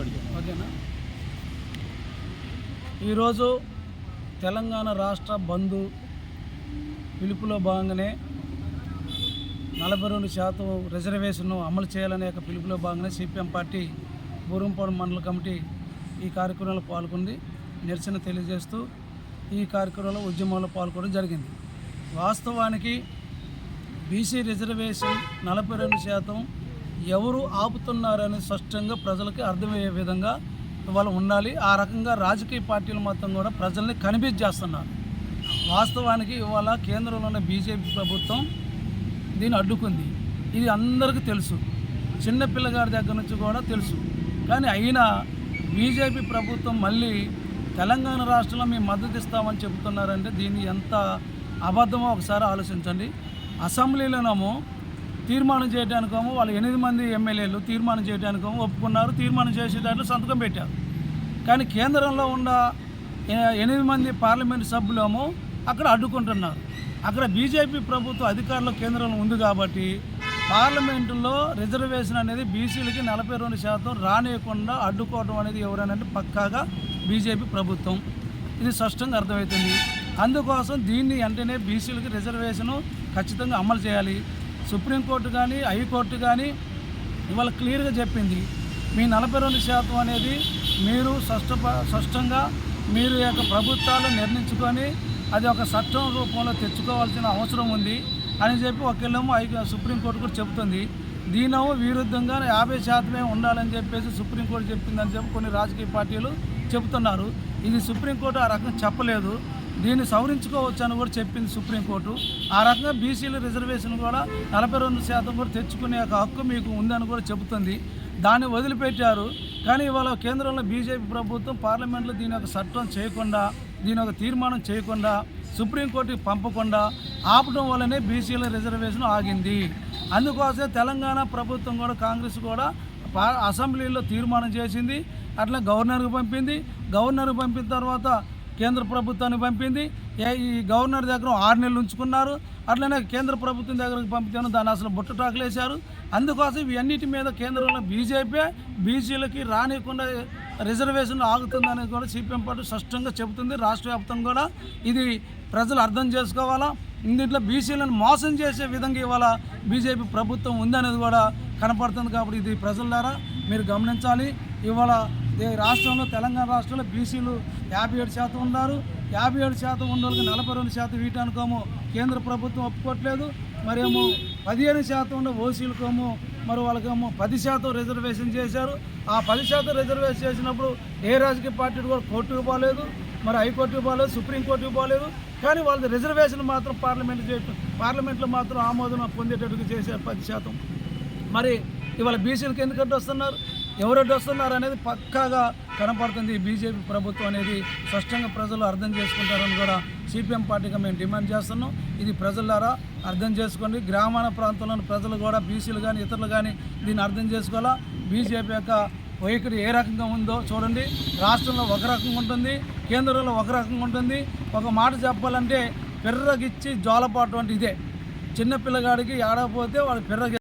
ఓకేనా? ఈరోజు తెలంగాణ రాష్ట్ర బంధు పిలుపులో భాగంగానే నలభై రెండు శాతం రిజర్వేషన్ను అమలు చేయాలనే యొక్క పిలుపులో భాగంగానే సిపిఎం పార్టీ బూరంపాడు మండల కమిటీ ఈ కార్యక్రమంలో పాల్గొంది. నిరసన తెలియజేస్తూ ఈ కార్యక్రమంలో ఉద్యమంలో పాల్గొనడం జరిగింది. వాస్తవానికి బీసీ రిజర్వేషన్ నలభై రెండు శాతం ఎవరు ఆపుతున్నారని స్పష్టంగా ప్రజలకి అర్థమయ్యే విధంగా వాళ్ళు ఉండాలి. ఆ రకంగా రాజకీయ పార్టీలు మాత్రం కూడా ప్రజల్ని కనిపించేస్తున్నారు చేస్తున్నారు. వాస్తవానికి ఇవాళ కేంద్రంలో ఉన్న బీజేపీ ప్రభుత్వం దీన్ని అడ్డుకుంది. ఇది అందరికీ తెలుసు. చిన్న పిల్లగారి దగ్గర నుంచి కూడా తెలుసు. కానీ అయినా బీజేపీ ప్రభుత్వం మళ్ళీ తెలంగాణ రాష్ట్రంలో మేము మద్దతు ఇస్తామని చెబుతున్నారంటే దీన్ని ఎంత అబద్ధమో ఒకసారి ఆలోచించండి. అసెంబ్లీలోనేమో తీర్మానం చేయడానికేమో వాళ్ళు ఎనిమిది మంది ఎమ్మెల్యేలు తీర్మానం చేయడానికేమో ఒప్పుకున్నారు తీర్మానం చేసే దాంట్లో సంతకం పెట్టారు. కానీ కేంద్రంలో ఉన్న ఎనిమిది మంది పార్లమెంట్ సభ్యులేమో అక్కడ అడ్డుకుంటున్నారు. అక్కడ బీజేపీ ప్రభుత్వ అధికారంలో కేంద్రంలో ఉంది కాబట్టి పార్లమెంటులో రిజర్వేషన్ అనేది బీసీలకి నలభై రెండు శాతం రానియకుండా అడ్డుకోవడం అనేది ఎవరనంటే పక్కాగా బీజేపీ ప్రభుత్వం. ఇది స్పష్టంగా అర్థమవుతుంది. అందుకోసం దీన్ని వెంటనే బీసీలకి రిజర్వేషను ఖచ్చితంగా అమలు చేయాలి. సుప్రీంకోర్టు కానీ హైకోర్టు కానీ ఇవాళ క్లియర్గా చెప్పింది. మీ నలభై రెండు శాతం అనేది మీరు స్పష్ట స్పష్టంగా మీరు యొక్క ప్రభుత్వాలు నిర్ణయించుకొని అది ఒక చట్టం రూపంలో తెచ్చుకోవాల్సిన అవసరం ఉంది అని చెప్పి ఒకళ్ళేమో హై సుప్రీంకోర్టు కూడా చెబుతుంది. దీనేమో విరుద్ధంగా యాభై శాతమే ఉండాలని చెప్పేసి సుప్రీంకోర్టు చెప్పిందని చెప్పి కొన్ని రాజకీయ పార్టీలు చెబుతున్నారు. ఇది సుప్రీంకోర్టు ఆ రకం చెప్పలేదు. దీన్ని సవరించుకోవచ్చు అని కూడా చెప్పింది సుప్రీంకోర్టు. ఆ రకంగా బీసీల రిజర్వేషన్ కూడా నలభై రెండు శాతం కూడా తెచ్చుకునే ఒక హక్కు మీకు ఉందని కూడా చెబుతుంది. దాన్ని వదిలిపెట్టారు. కానీ ఇవాళ కేంద్రంలో బీజేపీ ప్రభుత్వం పార్లమెంట్లో దీని యొక్క చట్టం చేయకుండా దీని యొక్క తీర్మానం చేయకుండా సుప్రీంకోర్టుకి పంపకుండా ఆపడం వల్లనే బీసీల రిజర్వేషన్ ఆగింది. అందుకోసమే తెలంగాణ ప్రభుత్వం కూడా కాంగ్రెస్ కూడా అసెంబ్లీలో తీర్మానం చేసింది. అట్లా గవర్నర్కి పంపింది. గవర్నర్కి పంపిన తర్వాత కేంద్ర ప్రభుత్వానికి పంపింది. ఏ ఈ గవర్నర్ దగ్గర ఆరు నెలలు ఉంచుకున్నారు. అట్లనే కేంద్ర ప్రభుత్వం దగ్గరకు పంపితేనో దాన్ని అసలు బుట్ట వేశారు అందుకోసం ఇవన్నిటి మీద కేంద్రంలో బీజేపీ బీసీలకి రానియకుండా రిజర్వేషన్ ఆగుతుందని కూడా సిపిఎం పార్టీ స్పష్టంగా చెబుతుంది. రాష్ట్ర వ్యాప్తంగా కూడా ఇది ప్రజలు అర్థం చేసుకోవాలా? ఇందులో బీసీలను మోసం చేసే విధంగా ఇవాళ బీజేపీ ప్రభుత్వం ఉందనేది కూడా కనపడుతుంది కాబట్టి ఇది ప్రజల ద్వారా మీరు గమనించాలి. ఇవాళ రాష్ట్రంలో తెలంగాణ రాష్ట్రంలో బీసీలు యాభై ఏడు శాతం ఉన్నారు. యాభై ఏడు శాతం ఉన్న వాళ్ళకి నలభై రెండు శాతం వీటానికోమో కేంద్ర ప్రభుత్వం ఒప్పుకోవట్లేదు. మరేమో పదిహేను శాతం ఉన్న ఓసీలకేమో మరి వాళ్ళకేమో పది శాతం రిజర్వేషన్ చేశారు. ఆ పది శాతం రిజర్వేషన్ చేసినప్పుడు ఏ రాజకీయ పార్టీ కూడా కోర్టుకు పోలేదు. మరి హైకోర్టుకు పోలేదు సుప్రీంకోర్టుకు పోలేదు. కానీ వాళ్ళది రిజర్వేషన్ మాత్రం పార్లమెంట్ చేయటం పార్లమెంట్లో మాత్రం ఆమోదం పొందేటట్టుగా చేశారు పది శాతం. మరి ఇవాళ బీసీలకు ఎందుకంటే వస్తున్నారు? ఎవరెడ్డి వస్తున్నారు అనేది పక్కాగా కనపడుతుంది. బీజేపీ ప్రభుత్వం అనేది స్పష్టంగా ప్రజలు అర్థం చేసుకుంటారని కూడా సిపిఎం పార్టీగా మేము డిమాండ్ చేస్తున్నాం. ఇది ప్రజలారా అర్థం చేసుకోండి. గ్రామాల ప్రాంతంలోని ప్రజలు కూడా బీసీలు కానీ ఇతరులు కానీ దీన్ని అర్థం చేసుకోవాలా? బీజేపీ యొక్క వైఖరి ఏ రకంగా ఉందో చూడండి. రాష్ట్రంలో ఒక రకంగా ఉంటుంది. కేంద్రంలో ఒక రకంగా ఉంటుంది. ఒక మాట చెప్పాలంటే పెర్రగిచ్చి జోలపాటు అంటే ఇదే చిన్న పిల్లగాడికి ఏడకపోతే వాడు పెర్రగి